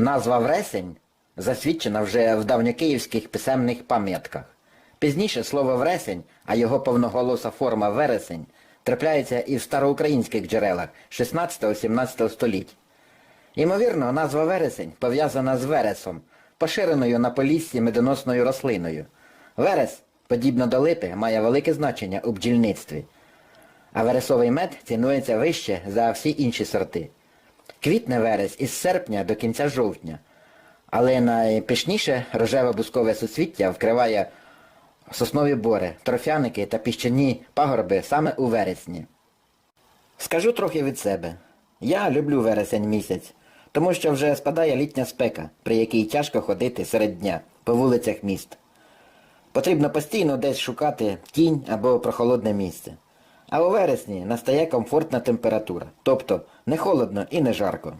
Назва Вресень засвідчена вже в давньокиївських писемних пам'ятках. Пізніше слово Вресень, а його повноголоса форма Вересень, трапляється і в староукраїнських джерелах 16-17 століть. Ймовірно, назва вересень пов'язана з вересом, поширеною на поліссі медоносною рослиною. Верес, подібно до липи, має велике значення у бджільництві, а вересовий мед цінується вище за всі інші сорти. Квітне верес із серпня до кінця жовтня, але найпишніше рожеве бускове суцвіття вкриває соснові бори, торфяники та піщані пагорби саме у вересні. Скажу трохи від себе. Я люблю вересень місяць, тому що вже спадає літня спека, при якій тяжко ходити серед дня по вулицях міст. Потрібно постійно десь шукати тінь або прохолодне місце. А у вересні настає комфортна температура, тобто не холодно і не жарко.